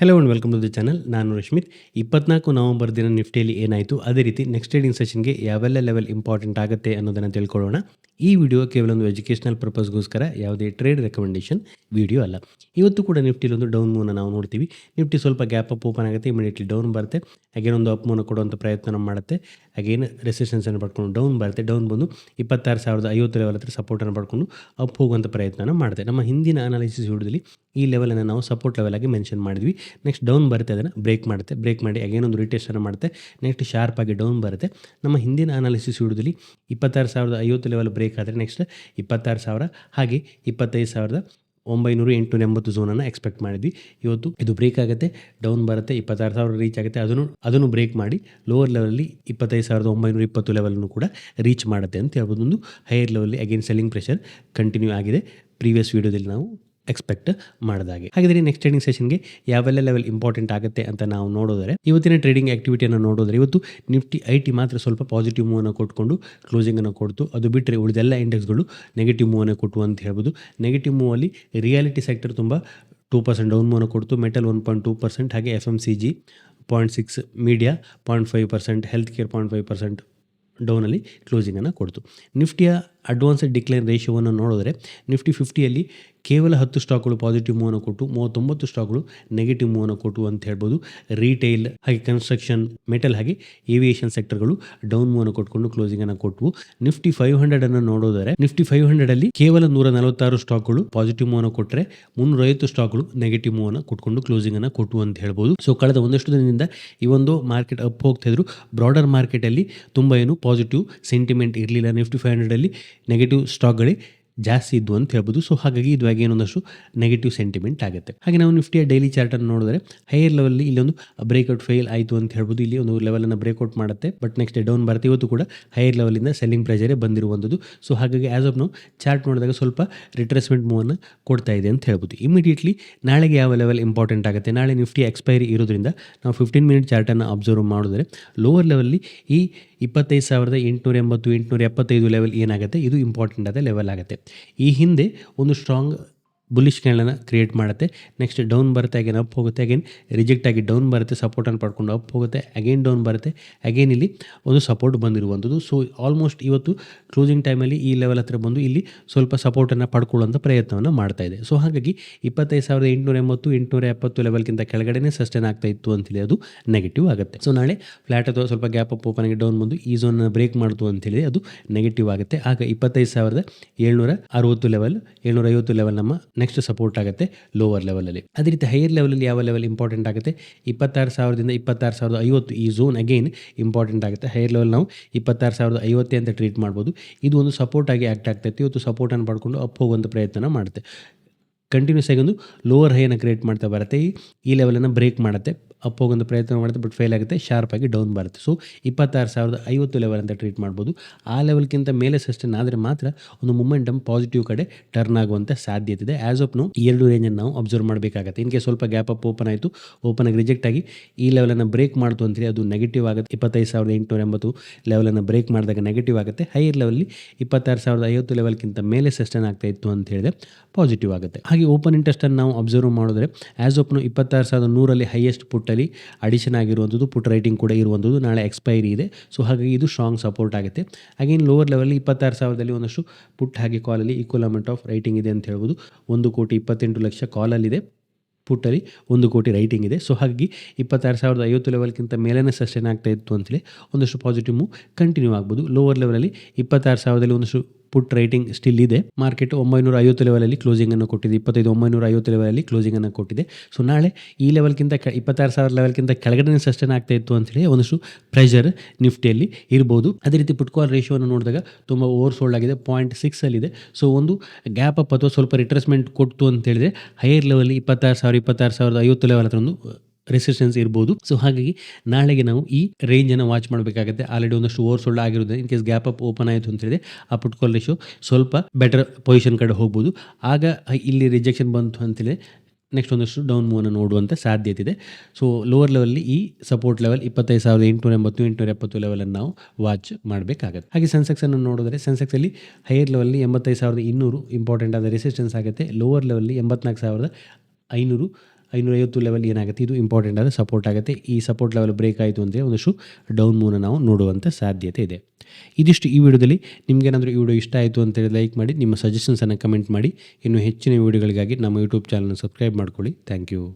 Hello and welcome to the channel ನಾನು ರಶ್ಮಿತ್. ಇಪ್ಪತ್ನಾಲ್ಕು November ದಿನ ನಿಫ್ಟಿಯಲ್ಲಿ ಏನಾಯಿತು? ಅದೇ ರೀತಿ ನೆಕ್ಸ್ಟ್ ಟ್ರೇಡಿಂಗ್ ಸೆಷನ್ಗೆ ಯಾವೆಲ್ಲ ಲೆವೆಲ್ ಇಂಪಾರ್ಟೆಂಟ್ ಆಗುತ್ತೆ ಅನ್ನೋದನ್ನು ತಿಳ್ಕೊಳ್ಳೋಣ. ಈ ವಿಡಿಯೋ ಕೇವಲ ಒಂದು ಎಜುಕೇಷನಲ್ ಪರ್ಪಸ್ಗೋಸ್ಕರ ಯಾವುದೇ ಟ್ರೇಡ್ ರೆಕಮೆಂಡೇಷನ್ ವಿಡಿಯೋ ಅಲ್ಲ. ಇವತ್ತು ಕೂಡ ನಿಫ್ಟಿಲಿ ಒಂದು ಡೌನ್ ಮೂವ್ನ ನಾವು ನೋಡ್ತೀವಿ. ನಿಫ್ಟಿ ಸ್ವಲ್ಪ ಗ್ಯಾಪ್ ಅಪ್ ಓಪನ್ ಆಗುತ್ತೆ ಇಮಿಡಿಯೇಟ್ಲಿ ಡೌನ್ ಬರುತ್ತೆ. ಅಗೇನ್ ಒಂದು ಅಪ್ ಮೂನ ಕೊಡುವಂಥ ಪ್ರಯತ್ನ ಮಾಡುತ್ತೆ. ಅಗೇನ್ ರೆಸಿಸ್ಟೆನ್ಸನ್ನು ಪಡ್ಕೊಂಡು ಡೌನ್ ಬರುತ್ತೆ. ಡೌನ್ ಬಂದು ಇಪ್ಪತ್ತಾರು ಸಾವಿರದ ಐವತ್ತು ಲೆವೆಲ್ ಹತ್ರ ಸಪೋರ್ಟನ್ನು ಪಡ್ಕೊಂಡು ಅಪ್ ಹೋಗುವಂಥ ಪ್ರಯತ್ನ ಮಾಡುತ್ತೆ ನಮ್ಮ ಹಿಂದಿನ ಅನಾಲಿಸಿಸ್ ವಿಡಿಯೋದಲ್ಲಿ ಈ ಲೆವೆಲನ್ನು ನಾವು ಸಪೋರ್ಟ್ ಲೆವೆಲ್ ಆಗಿ ಮೆನ್ಷನ್ ಮಾಡಿದ್ವಿ. ನೆಕ್ಸ್ಟ್ ಡೌನ್ ಬರುತ್ತೆ, ಅದನ್ನು ಬ್ರೇಕ್ ಮಾಡುತ್ತೆ. ಬ್ರೇಕ್ ಮಾಡಿ ಅಗೇನ್ ಒಂದು ರಿಟೇಷನ್ ಮಾಡುತ್ತೆ ನೆಕ್ಸ್ಟ್ ಶಾರ್ಪ್ ಆಗಿ ಡೌನ್ ಬರುತ್ತೆ. ನಮ್ಮ ಹಿಂದಿನ ಅನಾಲಿಸಿಸ್ ವಿಡಿಯೋದಲ್ಲಿ ಇಪ್ಪತ್ತಾರು ಸಾವಿರದ ಐವತ್ತು ಲೆವೆಲ್ ಬ್ರೇಕ್ ಆದರೆ ನೆಕ್ಸ್ಟ್ ಇಪ್ಪತ್ತಾರು ಸಾವಿರ, ಹಾಗೆ ಇಪ್ಪತ್ತೈದು ಸಾವಿರದ ಒಂಬೈನೂರು ಎಂಟು ಎಂಬತ್ತು ಝೋನನ್ನು ಎಕ್ಸ್ಪೆಕ್ಟ್ ಮಾಡಿದ್ವಿ. ಇವತ್ತು ಇದು ಬ್ರೇಕ್ ಆಗುತ್ತೆ ಡೌನ್ ಬರುತ್ತೆ, ಇಪ್ಪತ್ತಾರು ಸಾವಿರ ರೀಚ್ ಆಗುತ್ತೆ, ಅದನ್ನು ಅದನ್ನು ಬ್ರೇಕ್ ಮಾಡಿ ಲೋವರ್ ಲೆವೆಲಲ್ಲಿ ಇಪ್ಪತ್ತೈದು ಸಾವಿರದ ಒಂಬೈನೂರ ಇಪ್ಪತ್ತು ಲೆವೆಲನ್ನು ಕೂಡ ರೀಚ್ ಮಾಡುತ್ತೆ ಅಂತ ಹೇಳ್ಬೋದು. ಒಂದು ಹೈಯರ್ ಲೆವೆಲ್ಲಿ ಅಗೇನ್ ಸೆಲ್ಲಿಂಗ್ ಪ್ರೆಷರ್ ಕಂಟಿನ್ಯೂ ಆಗಿದೆ. ಪ್ರೀವಿಯಸ್ ವೀಡಿಯೋದಲ್ಲಿ ನಾವು ಎಕ್ಸ್ಪೆಕ್ಟ್ ಮಾಡಿದಾಗೆ. ಹಾಗಾದರೆ ನೆಕ್ಸ್ಟ್ ಟ್ರೇಡಿಂಗ್ ಸೆಷನ್ಗೆ ಯಾವೆಲ್ಲ ಲೆವೆಲ್ ಇಂಪಾರ್ಟೆಂಟ್ ಆಗುತ್ತೆ ಅಂತ ನಾವು ನೋಡಿದರೆ ಇವತ್ತಿನ ಟ್ರೇಡಿಂಗ್ ಆಕ್ಟಿವಿಟಿಯನ್ನು ನೋಡಿದ್ರೆ ಇವತ್ತು ನಿಫ್ಟಿ ಐ ಟಿ ಮಾತ್ರ ಸ್ವಲ್ಪ ಪಾಸಿಟಿವ್ ಮೂವನ್ನು ಕೊಟ್ಕೊಂಡು ಕ್ಲೋಸಿಂಗನ್ನು ಕೊಡ್ತು. ಅದು ಬಿಟ್ಟರೆ ಉಳಿದೆಲ್ಲ ಇಂಡೆಕ್ಸ್ಗಳು ನೆಗೆಟಿವ್ ಮೂವನ್ನು ಕೊಟ್ಟು ಅಂತ ಹೇಳ್ಬೋದು. ನೆಗೆಟಿವ್ ಮೂವಲ್ಲಿ ರಿಯಾಲಿಟಿ ಸೆಕ್ಟರ್ ತುಂಬ ಟೂ ಪರ್ಸೆಂಟ್ ಡೌನ್ ಮೂವನ್ನು ಕೊಡ್ತು. Metal one point two percent ಹಾಗೆ F M C G point six media point five percent health care point five percent ಡೌನಲ್ಲಿ ಕ್ಲೋಸಿಂಗನ್ನು ಕೊಡ್ತು. ನಿಫ್ಟಿಯ ಅಡ್ವಾನ್ಸ್ಡ್ ಡಿಕ್ಲೈನ್ ರೇಷಿಯೋವನ್ನು ನೋಡಿದ್ರೆ ನಿಫ್ಟಿ ಫಿಫ್ಟಿಯಲ್ಲಿ ಕೇವಲ ಹತ್ತು ಸ್ಟಾಕ್ಗಳು ಪಾಸಿಟಿವ್ ಮೂವನ್ನು ಕೊಟ್ಟು ಮೂವತ್ತೊಂಬತ್ತು ಸ್ಟಾಕ್ಗಳು ನೆಗೆಟಿವ್ ಮೂವನ್ನು ಕೊಟ್ಟು ಅಂತ ಹೇಳ್ಬೋದು. ರೀಟೈಲ್ ಹಾಗೆ ಕನ್ಸ್ಟ್ರಕ್ಷನ್, ಮೆಟಲ್ ಹಾಗೆ ಏವಿಯೇಷನ್ ಸೆಕ್ಟರ್ಗಳು ಡೌನ್ ಮೂವನ್ನು ಕೊಟ್ಕೊಂಡು ಕ್ಲೋಸಿಂಗನ್ನು ಕೊಟ್ಟವು ನಿಫ್ಟಿ ಫೈವ್ ಹಂಡ್ರೆಡನ್ನು ನೋಡೋದರೆ ನಿಫ್ಟಿ ಫೈವ್ ಹಂಡ್ರೆಡಲ್ಲಿ ಕೇವಲ ನೂರ ನಲವತ್ತಾರು ಸ್ಟಾಕ್ಗಳು ಪಾಸಿಟಿವ್ ಮೂವನ್ನು ಕೊಟ್ಟರೆ ಮುನ್ನೂರೈವತ್ತು ಸ್ಟಾಕ್ಗಳು ನೆಗೆಟಿವ್ ಮೂವನ್ನು ಕೊಟ್ಕೊಂಡು ಕ್ಲೋಸಿಂಗನ್ನು ಕೊಟ್ಟು ಅಂತ ಹೇಳ್ಬೋದು. ಸೊ ಕಳೆದ ಒಂದಷ್ಟು ದಿನದಿಂದ ಈ ಒಂದು ಮಾರ್ಕೆಟ್ ಅಪ್ ಹೋಗ್ತಾ ಇದ್ರು. ಬ್ರಾಡರ್ ಮಾರ್ಕೆಟಲ್ಲಿ ತುಂಬ ಏನು ಪಾಸಿಟಿವ್ ಸೆಂಟಿಮೆಂಟ್ ಇರಲಿಲ್ಲ. ನಿಫ್ಟಿ ಫೈವ್ ಹಂಡ್ರೆಡಲ್ಲಿ ನೆಗೆಟಿವ್ ಸ್ಟಾಕ್ಗಳೇ ಜಾಸ್ತಿ ಇದ್ವು ಅಂತ ಹೇಳ್ಬೋದು. ಸೊ ಹಾಗಾಗಿ ಇದು ಏನೊಂದಷ್ಟು ನೆಗೆಟಿವ್ ಸೆಂಟಿಮೆಂಟ್ ಆಗುತ್ತೆ. ಹಾಗೆ ನಾವು ನಿಫ್ಟಿಯ ಡೈಲಿ ಚಾರ್ಟನ್ನು ನೋಡಿದ್ರೆ ಹೈಯರ್ ಇಲ್ಲಿ ಒಂದು ಬ್ರೇಕ್ಔಟ್ ಫೇಲ್ ಆಯಿತು ಅಂತ ಹೇಳ್ಬೋದು. ಇಲ್ಲಿ ಒಂದು ಲೆವೆಲನ್ನು ಬ್ರೇಕ್ಔಟ್ ಮಾಡುತ್ತೆ. ಬಟ್ ನೆಕ್ಸ್ಟ್ ಡೌನ್ ಬರುತ್ತೆ. ಇವತ್ತು ಕೂಡ ಹೈಯರ್ ಲೆವೆಲಿಂದ ಸೆಲ್ಲಿಂಗ್ ಪ್ರೆಷರೇ ಬಂದಿರುವಂಥದ್ದು. ಸೊ ಹಾಗಾಗಿ ಆ್ಯಸ್ ಆಫ್ ನಾವು ಚಾರ್ಟ್ ನೋಡಿದಾಗ ಸ್ವಲ್ಪ ರಿಟ್ರೆಸ್ಮೆಂಟ್ ಮೂವನ್ನು ಕೊಡ್ತಾ ಇದೆ ಅಂತ ಹೇಳ್ಬೋದು. ಇಮಿಡಿಯೇಟ್ಲಿ ನಾಳೆಗೆ ಯಾವ ಲೆವೆಲ್ ಇಂಪಾರ್ಟೆಂಟ್ ಆಗುತ್ತೆ? ನಾಳೆ ನಿಫ್ಟಿ ಎಕ್ಸ್ಪೈರಿ ಇರೋದ್ರಿಂದ ನಾವು ಫಿಫ್ಟೀನ್ ಮಿನಿಟ್ ಚಾರ್ಟನ್ನು ಅಬ್ಸರ್ವ್ ಮಾಡಿದ್ರೆ ಲೋವರ್ ಲೆವೆಲ್ಲಿ ಈ ಇಪ್ಪತ್ತೈದು ಸಾವಿರದ ಎಂಟುನೂರ ಎಂಬತ್ತು, ಎಂಟುನೂರ ಎಪ್ಪತ್ತೈದು ಲೆವೆಲ್ ಏನಾಗುತ್ತೆ? ಇದು ಇಂಪಾರ್ಟೆಂಟ್ ಆದ ಲೆವೆಲ್ ಆಗುತ್ತೆ. ಈ ಹಿಂದೆ ಒಂದು ಸ್ಟ್ರಾಂಗ್ ಬುಲಿಶ್ ಕ್ಯಾಂಡಲನ್ನು ಕ್ರಿಯೇಟ್ ಮಾಡುತ್ತೆ. ನೆಕ್ಸ್ಟ್ ಡೌನ್ ಬರುತ್ತೆ ಅಗೇನ್ ಅಪ್ ಹೋಗುತ್ತೆ ಅಗೇನ್ ರಿಜೆಕ್ಟ್ ಆಗಿ ಡೌನ್ ಬರುತ್ತೆ ಸಪೋರ್ಟನ್ನು ಪಡ್ಕೊಂಡು ಅಪ್ ಹೋಗುತ್ತೆ ಅಗೇನ್ ಡೌನ್ ಬರುತ್ತೆ ಅಗೇನ್ ಇಲ್ಲಿ ಒಂದು ಸಪೋರ್ಟ್ ಬಂದಿರುವಂಥದ್ದು. ಸೊ ಆಲ್ಮೋಸ್ಟ್ ಇವತ್ತು ಕ್ಲೋಸಿಂಗ್ ಟೈಮಲ್ಲಿ ಈ ಲೆವೆಲ್ ಹತ್ರ ಬಂದು ಇಲ್ಲಿ ಸ್ವಲ್ಪ ಸಪೋರ್ಟನ್ನು ಪಡ್ಕೊಳ್ಳುವಂಥ ಪ್ರಯತ್ನವನ್ನು ಮಾಡ್ತಾ ಇದೆ. ಸೊ ಹಾಗಾಗಿ ಇಪ್ಪತ್ತೈದು ಸಾವಿರದ ಎಂಟುನೂರ ಎಂಬತ್ತು, ಎಂಟುನೂರ ಎಪ್ಪತ್ತು ಲೆವೆಲ್ಗಿಂತ ಕೆಳಗಡೆನೇ ಸಸ್ಟೈನ್ ಆಗ್ತಾ ಇತ್ತು ಅಂತೇಳಿ ಅದು ನೆಗೆಟಿವ್ ಆಗುತ್ತೆ. ಸೊ ನಾಳೆ ಫ್ಲಾಟ್ ಅಥವಾ ಸ್ವಲ್ಪ ಗ್ಯಾಪ್ ಅಪ್ ಓಪನ್ ಆಗಿ ಡೌನ್ ಬಂದು ಈ ಝೋನ್ನ ಬ್ರೇಕ್ ಮಾಡ್ತು ಅಂತೇಳಿ ಅದು ನೆಗೆಟಿವ್ ಆಗುತ್ತೆ. ಆಗ ಇಪ್ಪತ್ತೈದು ಸಾವಿರದ ಏಳ್ನೂರ ಅರವತ್ತು ಲೆವೆಲ್ ಏಳ್ನೂರ ಐವತ್ತು ಲೆವೆಲ್ ನಮ್ಮ ನೆಕ್ಸ್ಟ್ ಸಪೋರ್ಟ್ ಆಗುತ್ತೆ ಲೋವರ್ ಲೆವೆಲಲ್ಲಿ ಅದೇ ರೀತಿ ಹೈಯರ್ ಲೆವೆಲಲ್ಲಿ ಯಾವ ಲೆವೆಲ್ ಇಂಪಾರ್ಟೆಂಟ್ ಆಗುತ್ತೆ? ಇಪ್ಪತ್ತಾರು ಸಾವಿರದಿಂದ ಇಪ್ಪತ್ತಾರು ಸಾವಿರದ ಐವತ್ತು ಈ ಝೋನ್ ಅಗೈನ್ ಇಂಪಾರ್ಟೆಂಟ್ ಆಗುತ್ತೆ. ಹೈಯರ್ ಲೆವೆಲ್ ನಾವು ಇಪ್ಪತ್ತಾರು ಸಾವಿರದ ಐವತ್ತೇ ಅಂತ ಟ್ರೀಟ್ ಮಾಡ್ಬೋದು. ಇದು ಒಂದು ಸಪೋರ್ಟ್ ಆಗಿ ಆ್ಯಕ್ಟ್ ಆಗ್ತೈತಿ. ಇವತ್ತು ಸಪೋರ್ಟನ್ನು ಪಡ್ಕೊಂಡು ಅಪ್ ಹೋಗುವಂಥ ಪ್ರಯತ್ನ ಮಾಡುತ್ತೆ. ಕಂಟಿನ್ಯೂಸ್ ಆಗಿ ಒಂದು ಲೋವರ್ ಹೈಯನ್ನು ಕ್ರಿಯೇಟ್ ಮಾಡ್ತಾ ಬರುತ್ತೆ. ಈ ಲೆವೆಲನ್ನು ಬ್ರೇಕ್ ಮಾಡುತ್ತೆ. ಅಪ್ ಹೋಗೋದು ಪ್ರಯತ್ನ ಮಾಡುತ್ತೆ ಬಟ್ ಫೇಲ್ ಆಗುತ್ತೆ ಶಾರ್ಪ್ ಆಗಿ ಡೌನ್ ಬರುತ್ತೆ. ಸೊ ಇಪ್ಪತ್ತಾರು ಸಾವಿರದ ಐವತ್ತು ಲೆವೆಲ್ ಅಂತ ಟ್ರೀಟ್ ಮಾಡ್ಬೋದು. ಆ ಲೆವೆಲ್ಗಿಂತ ಮೇಲೆ ಸಸ್ಟೈನ್ ಆದರೆ ಮಾತ್ರ ಒಂದು ಮೊಮೆಂಟಮ್ ಪಾಸಿಟಿವ್ ಕಡೆ ಟರ್ನ್ ಆಗುವಂಥ ಸಾಧ್ಯತೆ ಇದೆ. ಆ್ಯಸ್ ಆಫ್ ಎರಡು ರೇಂಜನ್ನು ನಾವು ಅಬ್ಸರ್ವ್ ಮಾಡಬೇಕಾಗುತ್ತೆ. ಇನ್ಕೆ ಸ್ವಲ್ಪ ಗ್ಯಾಪ್ ಅಪ್ ಓಪನ್ ಆಯಿತು ಓಪನ್ ಆಗಿ ರಿಜೆಕ್ಟ್ ಆಗಿ, ಈ ಲೆವೆಲನ್ನು ಬ್ರೇಕ್ ಮಾಡ್ತು ಅಂತೇಳಿ ಅದು ನೆಗೆಟಿವ್ ಆಗುತ್ತೆ. ಇಪ್ಪತ್ತೈದು ಸಾವಿರದ ಎಂಟುನೂರ ಎಂಬತ್ತು ಲೆವೆಲನ್ನು ಬ್ರೇಕ್ ಮಾಡಿದಾಗ ನೆಗೆಟಿವ್ ಆಗುತ್ತೆ. ಹೈಯರ್ ಲೆವೆಲ್ಲಿ ಇಪ್ಪತ್ತಾರು ಸಾವಿರದ ಐವತ್ತು ಲೆವೆಲ್ಗಿಂತ ಮೇಲೆ ಸಸ್ಟೈನ್ ಆಗ್ತಾ ಇತ್ತು ಅಂತ ಹೇಳಿದ್ರೆ ಪಾಸಿಟಿವ್ ಆಗುತ್ತೆ. ಹಾಗೆ ಓಪನ್ ಇಂಟ್ರೆಸ್ಟನ್ನು ನಾವು ಅಬ್ಸರ್ವ್ ಮಾಡಿದ್ರೆ ಆ್ಯಸ್ ಆಫ್ ಇಪ್ಪತ್ತಾರು ಸಾವಿರದ ನೂರಲ್ಲಿ ಹೈಯೆಸ್ಟ್ ಪುಟ್ಟಲ್ಲಿ ಅಡಿಷನ್ ಆಗಿರುವಂಥದ್ದು ಪುಟ್ ರೈಟಿಂಗ್ ಕೂಡ ಇರುವಂಥದ್ದು ನಾಳೆ ಎಕ್ಸ್ಪೈರಿ ಇದೆ. ಸೊ ಹಾಗಾಗಿ ಇದು ಸ್ಟ್ರಾಂಗ್ ಸಪೋರ್ಟ್ ಆಗುತ್ತೆ. ಅಗೇನ್ ಲೋವರ್ ಲೆವೆಲ್ಲಿ ಇಪ್ಪತ್ತಾರು ಸಾವಿರದಲ್ಲಿ ಒಂದಷ್ಟು ಪುಟ್ ಹಾಗೆ ಕಾಲಲ್ಲಿ ಈಕ್ವಲ್ ಅಮೌಂಟ್ ಆಫ್ ರೈಟಿಂಗ್ ಇದೆ ಅಂತ ಹೇಳ್ಬೋದು. ಒಂದು ಕೋಟಿ ಇಪ್ಪತ್ತೆಂಟು ಲಕ್ಷ ಕಾಲಲ್ಲಿದೆ ಪುಟ್ಟಲ್ಲಿ ಒಂದು ಕೋಟಿ ರೈಟಿಂಗ್ ಇದೆ. ಸೊ ಹಾಗಾಗಿ ಇಪ್ಪತ್ತಾರು ಸಾವಿರದ ಐವತ್ತು ಲೆವೆಲ್ಗಿಂತ ಮೇಲೇ ಸಸ್ಟೈನ್ ಆಗ್ತಾ ಇತ್ತು ಅಂತೇಳಿ ಒಂದಷ್ಟು ಪಾಸಿಟಿವ್ ಮೂವ್ ಕಂಟಿನ್ಯೂ ಆಗ್ಬೋದು. ಲೋವರ್ ಲೆವೆಲಲ್ಲಿ ಇಪ್ಪತ್ತಾರು ಸಾವಿರದಲ್ಲಿ ಒಂದಷ್ಟು ಪುಟ್ ರೈಟಿಂಗ್ ಸ್ಟಿಲ್ ಇದೆ. ಮಾರ್ಕೆಟ್ ಒಂಬೈನೂರ ಐವತ್ತು ಲೆವೆಲಲ್ಲಿ ಕ್ಲೋಸಿಂಗನ್ನು ಕೊಟ್ಟಿದೆ. ಇಪ್ಪತ್ತೈದು ಒಂಬೈನೂರ ಐವತ್ತು ಲೆವೆಲಲ್ಲಿ ಕ್ಲೋಸಿಂಗನ್ನು ಕೊಟ್ಟಿದೆ. ಸೊ ನಾಳೆ ಈ ಲೆವೆಲ್ಗಿಂತ ಇಪ್ಪತ್ತಾರು ಸಾವಿರ ಲೆವೆಲ್ಗಿಂತ ಕೆಳಗಡೆ ಸಸ್ಟೈನ್ ಆಗ್ತಾ ಇತ್ತು ಅಂತೇಳಿ ಒಂದಷ್ಟು ಪ್ರೆಷರ್ ನಿಫ್ಟಿಯಲ್ಲಿ ಇರ್ಬೋದು. ಅದೇ ರೀತಿ ಪುಟ್ ಕಾಲ್ ರೇಷಿಯೋವನ್ನು ನೋಡಿದಾಗ ತುಂಬ ಓವರ್ ಸೋಲ್ಡ್ ಆಗಿದೆ ಪಾಯಿಂಟ್ ಸಿಕ್ಸಲ್ಲಿದೆ ಸೊ ಒಂದು ಗ್ಯಾಪ್ ಅಪ್ ಅಥವಾ ಸ್ವಲ್ಪ ರಿಟ್ರೆಸ್ಮೆಂಟ್ ಕೊಟ್ಟು ಅಂತ ಹೇಳಿದ್ರೆ ಹೈಯರ್ ಲೆವೆಲ್ ಇಪ್ಪತ್ತಾರು ಸಾವಿರ, ಇಪ್ಪತ್ತಾರು ಸಾವಿರದ ಐವತ್ತು ಲೆವೆಲ್ ಹತ್ರ ಒಂದು ರೆಸಿಸ್ಟೆನ್ಸ್ ಇರ್ಬೋದು. ಸೊ ಹಾಗಾಗಿ ನಾಳೆಗೆ ನಾವು ಈ ರೇಂಜನ್ನು ವಾಚ್ ಮಾಡಬೇಕಾಗುತ್ತೆ. ಆಲ್ರೆಡಿ ಒಂದಷ್ಟು ಓವರ್ ಸೋಲ್ಡ್ ಆಗಿರೋದ್ರಿಂದ in case gap up open ಆಯಿತು ಅಂತ ಹೇಳಿದ್ರೆ ಆ ಪುಟ್ಕಾಲ್ ರೇಷಿಯೋ ಸ್ವಲ್ಪ ಬೆಟರ್ ಪೊಸಿಷನ್ ಕಡೆ ಹೋಗ್ಬೋದು. ಆಗ ಇಲ್ಲಿ ರಿಜೆಕ್ಷನ್ ಬಂತು ಅಂತೇಳಿ ನೆಕ್ಸ್ಟ್ ಒಂದಷ್ಟು ಡೌನ್ ಮೂವನ್ನು ನೋಡುವಂಥ ಸಾಧ್ಯತೆ ಇದೆ. ಸೊ ಲೋವರ್ ಲೆವೆಲ್ಲಿ ಈ ಸಪೋರ್ಟ್ ಲೆವೆಲ್ ಇಪ್ಪತ್ತೈದು ಸಾವಿರದ ಎಂಟುನೂರ ಎಂಬತ್ತು, ಎಂಟುನೂರ ಎಪ್ಪತ್ತು ಲೆವೆಲನ್ನು ನಾವು ವಾಚ್ ಮಾಡಬೇಕಾಗುತ್ತೆ. ಹಾಗೆ ಸೆನ್ಸೆಕ್ಸನ್ನು ನೋಡಿದ್ರೆ ಸೆನ್ಸೆಕ್ಸಲ್ಲಿ ಹೈಯರ್ ಲೆವೆಲ್ಲಿ ಎಂಬತ್ತೈದು ಸಾವಿರದ ಇನ್ನೂರು ಇಂಪಾರ್ಟೆಂಟ್ ಆದ ರೆಸಿಸ್ಟೆನ್ಸ್ ಆಗುತ್ತೆ. ಲೋವರ್ ಲೆವೆಲ್ಲಿ ಎಂಬತ್ನಾಲ್ಕು ಸಾವಿರದ ಐನೂರು ಐನೂರೈವತ್ತು ಲೆವೆಲ್ ಏನಾಗುತ್ತೆ? ಇದು ಇಂಪಾರ್ಟೆಂಟ್ ಆದರೆ ಸಪೋರ್ಟ್ ಆಗುತ್ತೆ. ಈ ಸಪೋರ್ಟ್ ಲೆವೆಲ್ ಬ್ರೇಕ್ ಆಯಿತು ಅಂದರೆ ಒಂದಷ್ಟು ಡೌನ್ ಮೂನ ನಾವು ನೋಡುವಂಥ ಸಾಧ್ಯತೆ ಇದೆ. ಇದಿಷ್ಟು ಈ ವಿಡಿಯೋದಲ್ಲಿ. ನಿಮಗೇನಾದರೂ ಈ ವಿಡಿಯೋ ಇಷ್ಟ ಆಯಿತು ಅಂತೇಳಿ ಲೈಕ್ ಮಾಡಿ, ನಿಮ್ಮ ಸಜೆಷನ್ಸನ್ನು ಕಮೆಂಟ್ ಮಾಡಿ. ಇನ್ನು ಹೆಚ್ಚಿನ ವಿಡಿಯೋಗಳಿಗಾಗಿ ನಮ್ಮ ಯೂಟ್ಯೂಬ್ ಚಾನಲ್ನ ಸಬ್ಸ್ಕ್ರೈಬ್ ಮಾಡ್ಕೊಳ್ಳಿ. Thank you